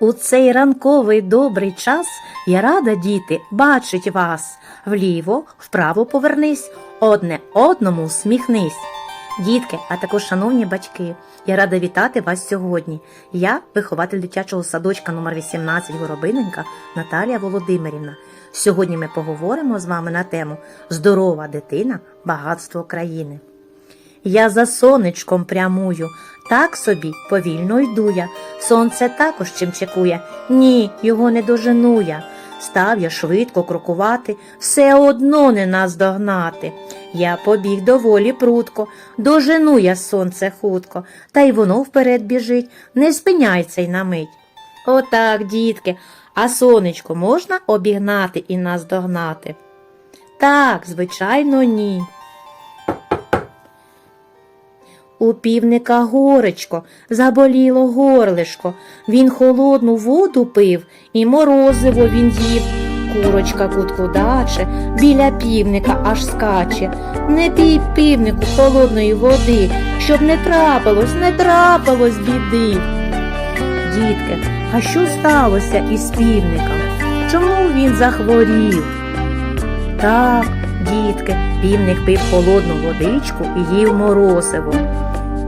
У цей ранковий добрий час я рада, діти, бачить вас. Вліво, вправо повернись, одне одному всміхнись. Дітки, а також шановні батьки, я рада вітати вас сьогодні. Я вихователь дитячого садочка номер 18 Горобиненька Наталія Володимирівна. Сьогодні ми поговоримо з вами на тему Здорова дитина багатство країни. Я за сонечком прямую, так собі повільно йду я. Сонце також чим чекує. Ні, його не дожену я. Став я швидко крокувати, все одно не наздогнати. Я побіг доволі прутко, дожену я сонце хутко, та й воно вперед біжить, не спиняйся й на мить. Отак, дітки, а сонечко можна обігнати і наздогнати? Так, звичайно, ні. У півника горечко, заболіло горлишко. Він холодну воду пив і морозиво він їв. Курочка куткудаче, біля півника аж скаче. Не пій півнику холодної води, щоб не трапилось, не трапилось біди. Дітки, а що сталося із півником? Чому він захворів? Так, дітки, півник пив холодну водичку і їв морозиво.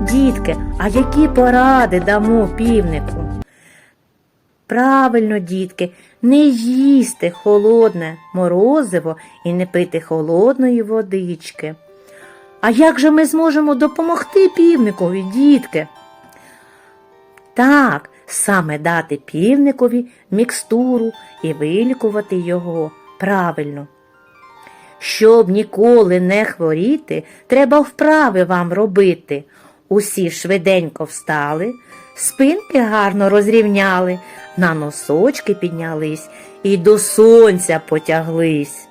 Дітки, а які поради дамо півнику? Правильно, дітки, не їсти холодне морозиво і не пити холодної водички. А як же ми зможемо допомогти півникові, дітки? Так, саме дати півникові мікстуру і вилікувати його правильно. Щоб ніколи не хворіти, треба вправи вам робити. Усі швиденько встали, спинки гарно розрівняли, на носочки піднялись і до сонця потяглись.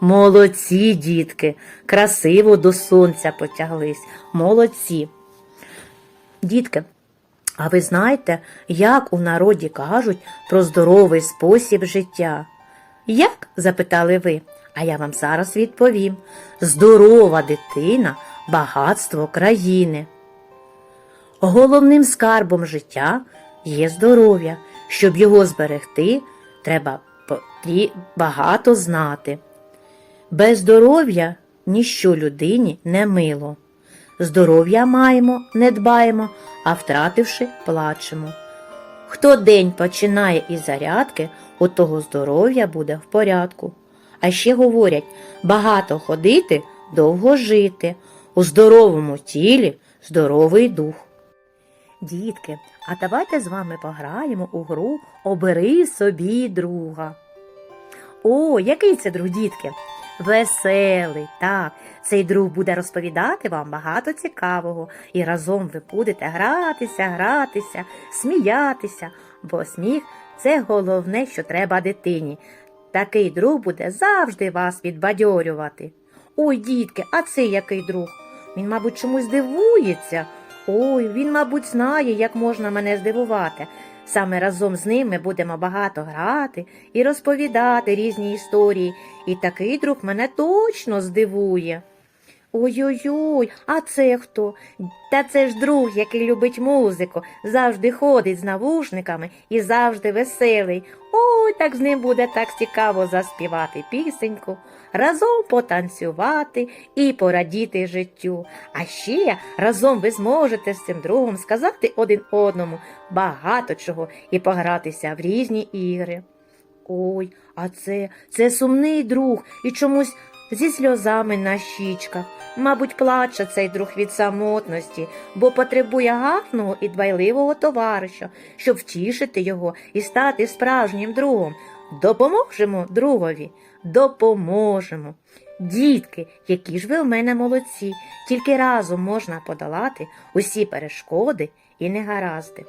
Молодці, дітки, красиво до сонця потяглись. Молодці. Дітки, а ви знаєте, як у народі кажуть про здоровий спосіб життя? Як? запитали ви, а я вам зараз відповім. Здорова дитина багатство країни. Головним скарбом життя є здоров'я. Щоб його зберегти, треба багато знати. Без здоров'я ніщо людині не мило. Здоров'я маємо, не дбаємо, а втративши, плачемо. Хто день починає із зарядки, у того здоров'я буде в порядку. А ще говорять багато ходити, довго жити, у здоровому тілі здоровий дух. Дітки, а давайте з вами пограємо у гру Обери собі друга. О, який це друг, дітки? Веселий, так. Цей друг буде розповідати вам багато цікавого, і разом ви будете гратися, гратися, сміятися, бо сміх це головне, що треба дитині. Такий друг буде завжди вас відбадьорювати. Ой, дітки, а це який друг? Він, мабуть, чомусь дивується. Ой, він, мабуть, знає, як можна мене здивувати. Саме разом з ним ми будемо багато грати і розповідати різні історії, і такий друг мене точно здивує. Ой-ой-ой, а це хто? Та це ж друг, який любить музику, завжди ходить з навушниками і завжди веселий. Ой, так з ним буде так цікаво заспівати пісеньку, разом потанцювати і порадіти життю. А ще разом ви зможете з цим другом сказати один одному багато чого і погратися в різні ігри. Ой, а це, це сумний друг і чомусь зі сльозами на щічках. Мабуть, плаче цей друг від самотності, бо потребує гарного і дбайливого товариша, щоб втішити його і стати справжнім другом. Допоможемо другові, допоможемо. Дітки, які ж ви в мене молодці, тільки разом можна подолати усі перешкоди і негаразди.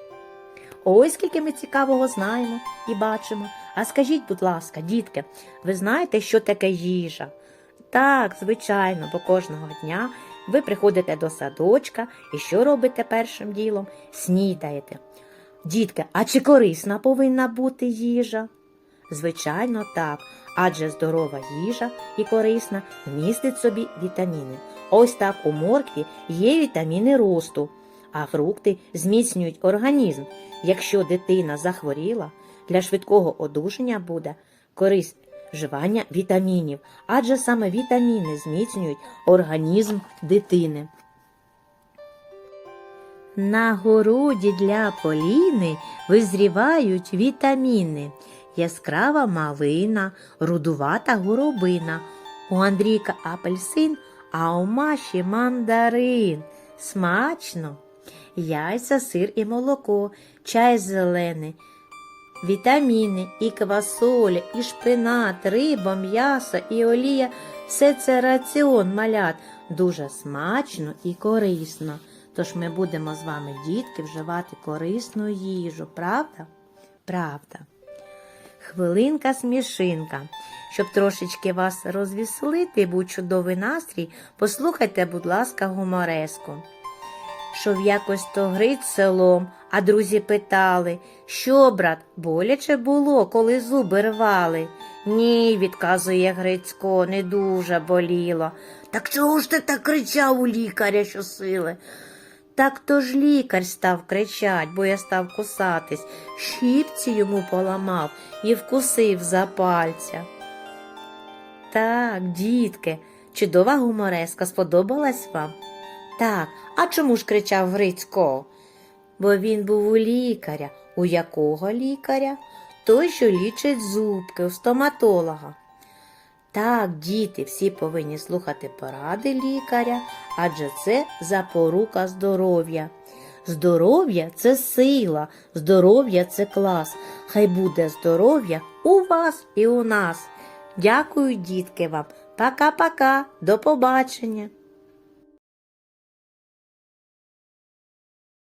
Ось скільки ми цікавого знаємо і бачимо. А скажіть, будь ласка, дітки, ви знаєте, що таке їжа? Так, звичайно, бо кожного дня ви приходите до садочка і що робите першим ділом? Снідаєте. Дітки, а чи корисна повинна бути їжа? Звичайно, так, адже здорова їжа і корисна містить собі вітаміни. Ось так у моркві є вітаміни росту, а фрукти зміцнюють організм. Якщо дитина захворіла, для швидкого одужання буде користь вживання вітамінів, адже саме вітаміни зміцнюють організм дитини. На городі для Поліни визрівають вітаміни. Яскрава малина, рудувата горобина. У Андрійка апельсин, а у Маші мандарин. Смачно. Яйця, сир і молоко, чай зелений, вітаміни, і квасоля, і шпинат, риба, м'ясо, і олія. Все це раціон малят. Дуже смачно і корисно. Тож ми будемо з вами, дітки, вживати корисну їжу, правда? Правда. Хвилинка смішинка. Щоб трошечки вас розвеселити і був чудовий настрій, послухайте, будь ласка, гумореску. Шов якось то гриць селом, а друзі питали, що, брат, боляче було, коли зуби рвали? Ні, відказує Грицько, не дуже боліло. Так чого ж ти так кричав у лікаря щосили? Так то ж лікар став кричать, бо я став кусатись. Щіпці йому поламав і вкусив за пальця. Так, дітки, чудова гумореска сподобалась вам? Так, а чому ж кричав Грицько? Бо він був у лікаря. У якого лікаря? Той, що лічить зубки, у стоматолога. Так, діти, всі повинні слухати поради лікаря, адже це запорука здоров'я. Здоров'я це сила, здоров'я це клас. Хай буде здоров'я у вас і у нас. Дякую, дітки вам. Пока-пока, до побачення.